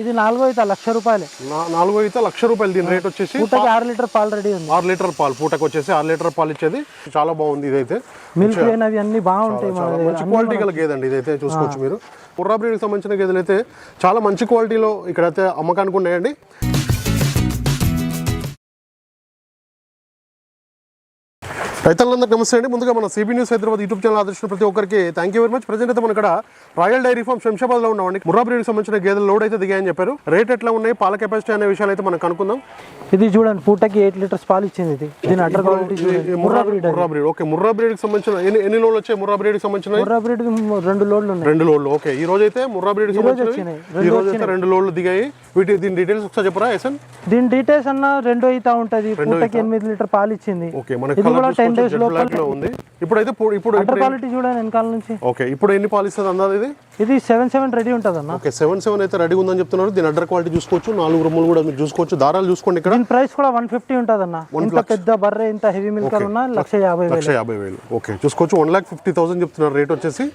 ఇది నాలుగో అయితే లక్ష రూపాయలే. నాలుగు అయితే లక్ష రూపాయలు దీని రేట్ వచ్చేసి పూటకి ఆరు లీటర్ పాలు రెడీ ఉంది. ఆరు లీటర్ పాలు పూటకు వచ్చేసి ఆరు లీటర్ పాలు ఇచ్చేది. చాలా బాగుంది ఇదైతే. మిల్క్ అన్ని బాగుంటాయి. మంచి క్వాలిటీ గల గేదండి ఇదైతే చూసుకోవచ్చు మీరు. ముర్రా బ్రీడ్కి సంబంధించిన గేదెలు అయితే చాలా మంచి క్వాలిటీలో ఇక్కడైతే అమ్మకానికి ఉన్నాయండి. రైతులందరికీ నమస్తే అండి. ముందుగా మన CB news Hyderabad YouTube channel ఆదర్శించిన ప్రతి ఒక్కరికి thank you very much present అయితే మన ఇక్కడ రాయల్ డైరీ ఫార్మ్ శంషాబాద్లో ఉన్నామండి. ముర్రా బ్రీడ్కి సంబంధించిన గేదెలు లోడ్ అయితే దిగాయని చెప్పారు. రేట్ ఎట్లా ఉన్నాయి? పాల కెపాసిటీ అనే విషయాలు అయితే మనం కనుక్కుందాం. ఇది చూడండి పూటకి ఎయిట్ లీటర్స్ పాలు ఇచ్చింది ఇది. దీని అటర్ క్వాలిటీ చూడండి. ముర్రా ముర్రా బ్రీడ్ ఓకే ముర్రా బ్రీడ్కి సంబంధించిన ఎన్ని ఎన్ని లోడ్లు వచ్చాయి? ముర్రా బ్రీడ్కి సంబంధించిన ముర్రా బ్రీడ్ రెండు లోడ్లు ఉన్నాయి. రెండు లోడ్లు ఓకే ఈ రోజు అయితే ముర్రా బ్రీడ్కి సంబంధించినవి? వచ్చినాయి. ఈ రోజు అయితే రెండు లోడ్లు దిగాయి. వీటి దీని డీటెయిల్స్ ఒకసారి చెప్పరా ఎసన్ దీని డీటెయిల్స్ అన్న రెండో అయితా ఉంటది. పూటకి ఎనిమిది లీటర్ పాలు ఇచ్చింది. ఓకే మనకి బ్లాక్లో ఉంది. ఇప్పుడైతే పు- ఇప్పుడు అటర్ క్వాలిటీ చూడండి వెనకాల నుంచి. ఓకే ఇప్పుడు ఎన్ని పాలు ఇస్తుంది అందాది ఇది? ఇది సెవెన్ సెవెన్ రెడీ ఉంటుంది అన్న ఓకే సెవెన్ సెవెన్ అయితే రెడీ ఉందని చెప్తున్నారు. దీని అడ్డర్ క్వాలిటీ చూసుకోవచ్చు. నాలుగు రొమ్ములు కూడా మీరు చూసుకోవచ్చు. దారాలు చూసుకోండి ఇక్కడ. దీని ప్రైస్ కూడా వన్ ఫిఫ్టీ ఉంటుంది అన్న ఇంత పెద్ద బర్రె ఇంత హెవీ మిల్కర్ ఉన్నా లక్ష యాభై వేలు. లక్ష యాభై వేలు. ఓకే చూసుకోవచ్చు. వన్ లాక్ ఫిఫ్టీ థౌసండ్ చెప్తున్నారు. రేట్ వచ్చేసి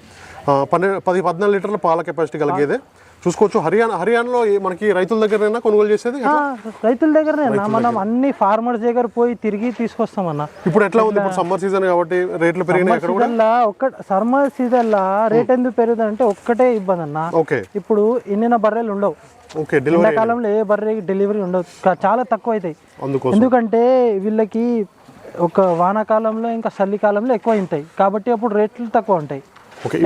పన్నెండు పది పద్నాలుగు లీటర్ల పాల కెపాసిటీ కలిగేదే. చూసుకోవచ్చు. హర్యానా హర్యానాలో మనకి రైతుల దగ్గరైనా కొనుగోలు చేసేది రైతుల దగ్గరనే. మనం అన్ని ఫార్మర్స్ దగ్గర పోయి తిరిగి తీసుకొస్తాం ఇప్పుడు ఎట్లా ఉంది? ఇప్పుడు సమ్మర్ సీజన్ కాబట్టి రేట్లు పెరిగినాయి ఒక్క సమ్మర్ సీజన్లా రేట్ ఎందుకు పెరుగుతుంది అంటే ఒక్కటే ఇబ్బంది అన్న ఓకే. ఇప్పుడు ఇన్నిన బర్రెలు ఉండవు. ఓకే డెలివరీ ఎండాకాలంలో ఏ బర్రెకి డెలివరీ ఉండవు చాలా తక్కువ అవుతాయి ఎందుకంటే వీళ్ళకి ఒక వానాకాలంలో ఇంకా చలికాలంలో ఎక్కువ ఉంటాయి కాబట్టి అప్పుడు రేట్లు తక్కువ ఉంటాయి.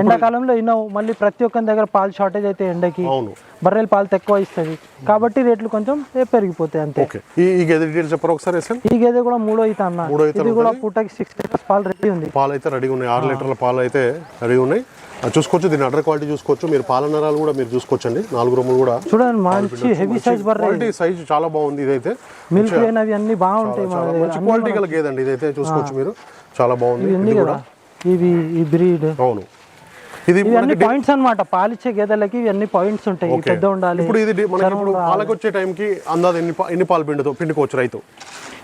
ఎండాకాలంలో ఇన్నవు మళ్ళీ ప్రతి ఒక్కరి దగ్గర పాలు షార్టేజ్ అయితే ఎండకి అవును. బర్రెలు పాలు తక్కువ ఇస్తుంది. కాబట్టి రేట్లు కొంచెం పెరిగిపోతాయి అంతే. ఈ గేదె డీటెయిల్స్ చెప్పరా ఒకసారి ఈ గేదె కూడా మూడో ఈత అన్న. ఇది కూడా పూటకి సిక్స్ లీటర్స్ పాలు రెడీ ఉంది. పాలు అయితే రెడీ ఉన్నాయి. ఆరు లీటర్ల పాలు అయితే రెడీ ఉన్నాయి. చూసుకోవచ్చు దీని అడ్డర్ క్వాలిటీ చూసుకోవచ్చు. మీరు పాల నరాలు కూడా మీరు చూసుకోవచ్చండి. నాలుగు రొమ్ములు కూడా చూడండి మంచి హెవీ సైజ్ బర్రె. క్వాలిటీ సైజ్ చాలా బాగుంది ఇదైతే. మిల్క్ లేనవి అన్ని బాగుంటాయి మంచి క్వాలిటీ గల గేదండి ఇదైతే. చూసుకోవచ్చు మీరు. చాలా బాగుంది. ఇవి ఈ బ్రీడ్ అవును. ఇది పాయింట్స్ అన్నమాట. పాలిచ్చే గేదెలకి ఇవి అన్ని పాయింట్స్ ఉంటాయి పెద్ద ఉండాలి ఇప్పుడు ఇది మనకి ఇప్పుడు పాలకు వచ్చే టైంకి అందాది ఎన్ని ఎన్ని పాలు పిండుతో పిండుకోవచ్చు రైతు?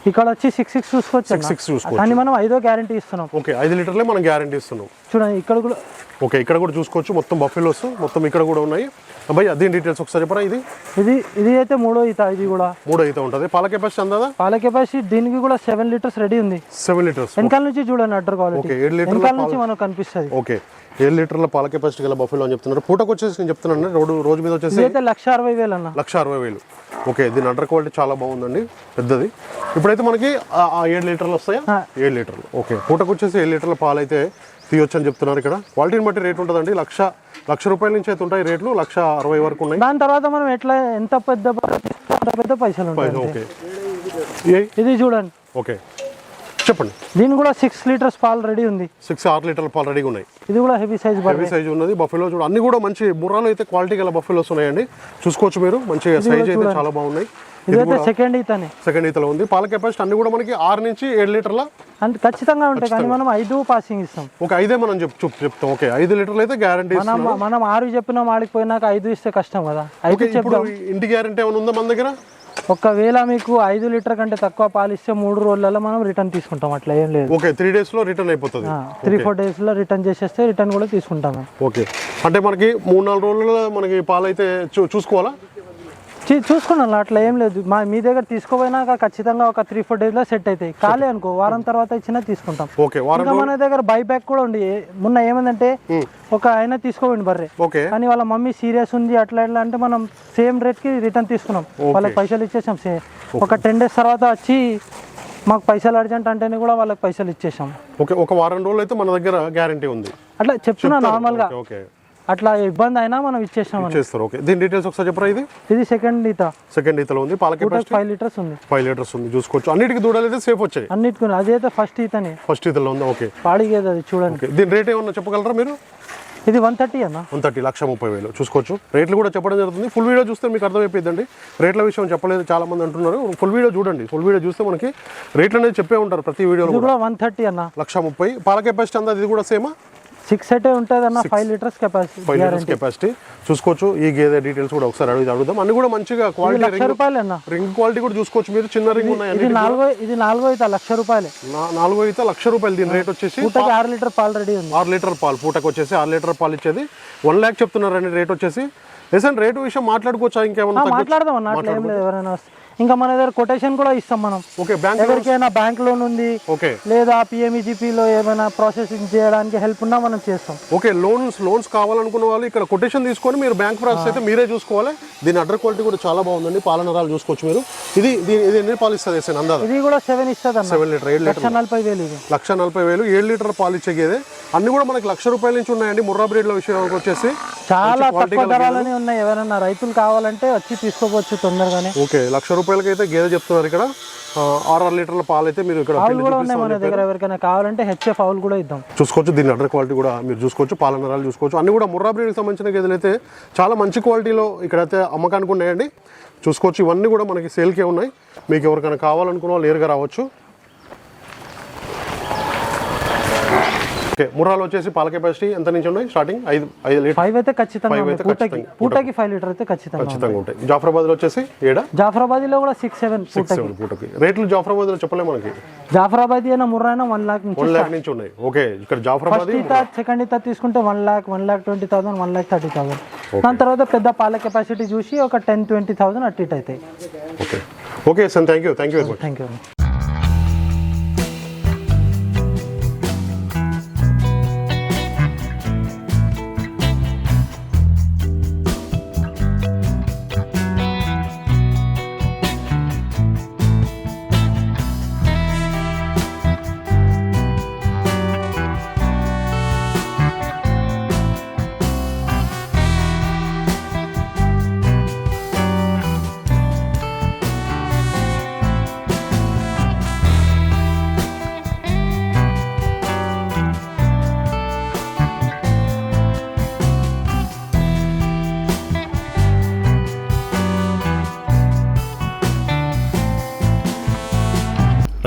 ఇక్కడ వచ్చి సిక్స్ సిక్స్ చూసుకోవచ్చు అన్న. సిక్స్ చూసుకోవచ్చు. కానీ మనం ఐదో గ్యారంటీ ఇస్తున్నాం. ఓకే ఐదు లీటర్లే మనం గ్యారంటీ ఇస్తున్నాం. చూడండి ఇక్కడ కూడా ఓకే ఇక్కడ కూడా చూసుకోవచ్చు. మొత్తం బఫెలోస్ మొత్తం ఇక్కడ కూడా ఉన్నాయి. అబ్బాయి దీని డీటెయిల్స్ ఒకసారి చెప్పరా ఇది? ఇది ఇది అయితే మూడో ఈత ఇది కూడా. మూడు అయితే ఉంటుంది. పాల కెపాసిటీ అందాదా? పాల కెపాసిటీ దీనికి కూడా సెవెన్ లీటర్స్ రెడీ ఉంది. సెవెన్ లీటర్స్ వెనకాల నుంచి చూడండి అడ్డర్ క్వాలిటీ ఏడు వెనకాల నుంచి మనకు కనిపిస్తుంది. ఓకే ఏడు లీటర్ల పాల కెపాసిటీ గల బఫెలో అని చెప్తున్నారు. పూటకు వచ్చేసి నేను చెప్తున్నాను రోడ్డు రోజు మీద వచ్చేసి అయితే లక్ష అరవై వేలు అన్న. లక్ష అరవై వేలు. ఓకే దీని అండర్ క్వాలిటీ చాలా బాగుందండి. పెద్దది. ఇప్పుడైతే మనకి ఏడు లీటర్లు వస్తాయా. ఏడు లీటర్లు. ఓకే పూటకు వచ్చేసి ఏడు లీటర్ల పాలు అయితే తీయొచ్చు అని చెప్తున్నారు ఇక్కడ. క్వాలిటీని బట్టి రేట్ ఉంటుందండి. లక్ష లక్ష రూపాయల నుంచి అయితే ఉంటాయి రేట్లు లక్ష అరవై వరకు ఉన్నాయి. దాని తర్వాత మనం ఎట్లా ఎంత పెద్ద అంత పెద్ద పైసలు ఓకే. ఇది చూడండి. ఓకే. చెప్పండి. దీని కూడా సిక్స్ లీటర్స్ పాలు రెడీ ఉంది. సిక్స్ ఆరు లీటర్ల పాలు రెడీగా ఉన్నాయి. ఇది కూడా హెవీ సైజ్ హెవీ సైజ్ ఉన్నది. బఫెలో చూడ అన్ని కూడా మంచి ముర్రాలు అయితే క్వాలిటీ గల బఫెలోస్ ఉన్నాయండి. చూసుకోవచ్చు మీరు. మంచి సైజ్ అయితే చాలా బాగున్నాయి. ఇదైతే సెకండ్ ఈతనే. సెకండ్ ఈతలో ఉంది. పాల కెపాసిటీ అన్ని కూడా మనకి ఆరు నుంచి ఏడు లీటర్ల అంటే ఖచ్చితంగా ఉంటాయి కానీ మనం ఐదు పాసింగ్ ఇస్తాం. ఒక ఐదే మనం చెప్ చూప్ చెప్తాం. ఓకే ఐదు లీటర్లు అయితే గ్యారంటీ మనం మనం ఆరు చెప్పినా ఆడిపోయినాక ఐదు ఇస్తే కష్టం కదా. ఐదు ఇప్పుడు ఇంటి గ్యారంటీ ఏమైనా ఉందా మన దగ్గర? ఒకవేళ మీకు ఐదు లీటర్ కంటే తక్కువ పాలు ఇస్తే మూడు రోజులలో మనం రిటర్న్ తీసుకుంటాం. అట్లా ఏం లేదు. ఓకే త్రీ డేస్లో రిటర్న్ అయిపోతుంది. త్రీ ఫోర్ డేస్లో రిటర్న్ చేసేస్తే రిటర్న్ కూడా తీసుకుంటాం. ఓకే. అంటే మనకి మూడు నాలుగు రోజుల్లో మనకి పాలు అయితే చూసుకోవాలా? చూసుకున్నాను అట్లా ఏం లేదు. మా మీ దగ్గర తీసుకోపోయినాక ఖచ్చితంగా ఒక త్రీ ఫోర్ డేస్లో సెట్ అవుతాయి కాలే అనుకో వారం తర్వాత ఇచ్చినా తీసుకుంటాం. ఓకే ఇంకా మన దగ్గర బై బ్యాక్ కూడా ఉంది. మొన్న ఏమైందంటే ఒక ఆయన తీసుకోండి బర్రె. ఓకే. కానీ వాళ్ళ మమ్మీ సీరియస్ ఉంది అట్లా ఇట్లా అంటే మనం సేమ్ రేట్కి రిటర్న్ తీసుకున్నాం. వాళ్ళకి పైసలు ఇచ్చేసాం సే ఒక టెన్ డేస్ తర్వాత వచ్చి మాకు పైసలు అర్జెంట్ అంటేనే కూడా వాళ్ళకి పైసలు ఇచ్చేసాం. ఓకే ఒక వారం రోజులు అయితే మన దగ్గర గ్యారంటీ ఉంది. అట్లా చెప్తున్నా నార్మల్గా. Okay, okay. అట్లా ఇబ్బంది అయినా మనం ఇచ్చేసాం చేస్తారు ఓకే. దీని డీటెయిల్స్ ఒకసారి చెప్పరా ఇది? ఇది సెకండ్ ఈత సెకండ్ ఈతలో ఉంది. పాల కెపాసిటీ ఫైవ్ లీటర్స్ ఉంది. ఫైవ్ లీటర్స్ ఉంది. చూసుకోవచ్చు. అన్నిటికీ దూడలు అయితే సేఫ్ వచ్చాయి. అన్నిటికీ అదైతే ఫస్ట్ ఈతనే. ఫస్ట్ ఈతలో ఉంది. ఓకే. పాడిగేది అది చూడండి. దీని రేట్ ఏమన్నా చెప్పగలరా మీరు? ఇది వన్ థర్టీ అన్న. వన్ థర్టీ లక్ష ముప్పై వేలు. చూసుకోవచ్చు. రేట్లు కూడా చెప్పడం జరుగుతుంది. ఫుల్ వీడియో చూస్తే మీకు అర్థమైపోయిందండి రేట్ల విషయం చెప్పలేదు. చాలా మంది అంటున్నారు. ఫుల్ వీడియో చూడండి. ఫుల్ వీడియో చూస్తే మనకి రేట్లు అనేది చెప్పే ఉంటారు ప్రతి వీడియోలో కూడా. వన్ థర్టీ అన్న. లక్ష ముప్పై. పాల కెపాసిటీ అంతా ఇది కూడా సేమా సిక్స్ అయితే ఉంటుంది అన్న five litres capacity five litres capacity చూసుకోవచ్చు. ఈ గేదె డీటెయిల్స్ కూడా ఒకసారి అడిగి అడుగుదాం. అన్ని కూడా మంచిగా క్వాలిటీ లక్ష రింగ్ రూపాయలు అన్న. రింగ్ క్వాలిటీ కూడా చూసుకోవచ్చు మీరు. చిన్న రింగ్ ఉన్నాయి ఇది నాలుగో ఇది నాలుగో అయితే లక్ష రూపాయలే. నాలుగు అయితే లక్ష రూపాయలు. దీని రేట్ వచ్చేసి పూటకి ఆరు లీటర్ పాలు రెడీ ఉంది. ఆరు లీటర్ పాలు. పూటకు వచ్చేసి ఆరు లీటర్ పాలు ఇచ్చేది. వన్ ల్యాక్ చెప్తున్నారండి రేట్ వచ్చేసి. ఎసన్ రేటు విషయం మాట్లాడుకోవచ్చా? ఇంకేమన్నా? మాట్లాడదాం అన్న. ఎవరైనా వస్తే. ఇంకా మన దగ్గర కొటేషన్ కూడా ఇస్తాం మనం. ఓకే బ్యాంక్ ఎవరికైనా బ్యాంక్ లోన్ ఉంది ఓకే లేదా పిఎంఈజీపీలో ఏమైనా ప్రాసెసింగ్ చేయడానికి హెల్ప్ ఉన్నా మనం చేస్తాం. ఓకే లోన్స్ లోన్స్ కావాలనుకున్న వాళ్ళు ఇక్కడ కొటేషన్ తీసుకొని మీరు బ్యాంక్ ప్రాసెస్ అయితే మీరే చూసుకోవాలి. దీని అడ్డర్ క్వాలిటీ కూడా చాలా బాగుందండి. పాలనరాలు చూసుకోవచ్చు మీరు. ఇది ఇది ఎన్ని పాలు ఇస్తుంది ఎసన్ అందాజ? ఇది కూడా సెవెన్ ఇస్తుంది సెవెన్ లీటర్ ఏడు లీటర్ లక్ష నలభై వేలు ఇది. లక్ష నలభై వేలు ఏడు లీటర్ పాలు ఇచ్చే గేదె అన్ని కూడా మనకి లక్ష రూపాయల నుంచి ఉన్నాయండి ముర్రా బ్రీడ్ల విషయానికి వచ్చేసి. చాలా తక్కువ ధరలని ఉన్నాయి. ఎవరైనా రైతులు కావాలంటే వచ్చి తీసుకోవచ్చు తొందరగానే. ఓకే లక్ష రూపాయలకి అయితే గేదె చెప్తున్నారు ఇక్కడ. ఆరు లీటర్ల పాలు అయితే మీరు ఇక్కడ కూడా ఉన్నాయి మన దగ్గర ఎవరికైనా కావాలంటే హెచ్ఎఫ్ ఆవులు కూడా ఇద్దాం. చూసుకోవచ్చు దీని అడ్డర్ క్వాలిటీ కూడా మీరు చూసుకోవచ్చు పాలనరాలు చూసుకోవచ్చు. అన్ని కూడా ముర్రా బ్రీడ్కి సంబంధించిన గేదెలు అయితే చాలా మంచి క్వాలిటీలో ఇక్కడైతే అమ్మకానికి ఉన్నాయండి. చూసుకోవచ్చు ఇవన్నీ కూడా మనకి సేల్కే ఉన్నాయి. మీకు ఎవరికైనా కావాలనుకున్న వాళ్ళు నేరుగా రావచ్చు. ఓకే ముర్రాలు వచ్చేసి పాల కెపాసిటీ ఎంత నుంచి ఉన్నాయి? స్టార్టింగ్ ఐదు ఐదు లీటర్. ఫైవ్ అయితే ఖచ్చితంగా పూటకి. పూటకి ఫైవ్ లీటర్ అయితే ఖచ్చితంగా. ఖచ్చితంగా ఉంటాయి. జాఫరాబాద్లో వచ్చేసి ఏడా? జాఫరాబాద్లో కూడా సిక్స్ సెవెన్ పూటకి. రేట్లు జాఫరాబాద్లో చెప్పలేము మనకి. జాఫరాబాద్ అయినా ముర్రా అయినా వన్ లాక్ వన్ ల్యాక్ నుంచి ఉన్నాయి. ఓకే ఇక్కడ జాఫరాబాద్ సెకండ్ ఈత తీసుకుంటే one lakh one lakh twenty thousand one lakh thirty thousand దాని తర్వాత పెద్ద పాల కెపాసిటీ చూసి ఒక టెన్ ట్వంటీ థౌసండ్ అటు ఇటు అవుతాయి okay. Okay sir thank you thank you thank you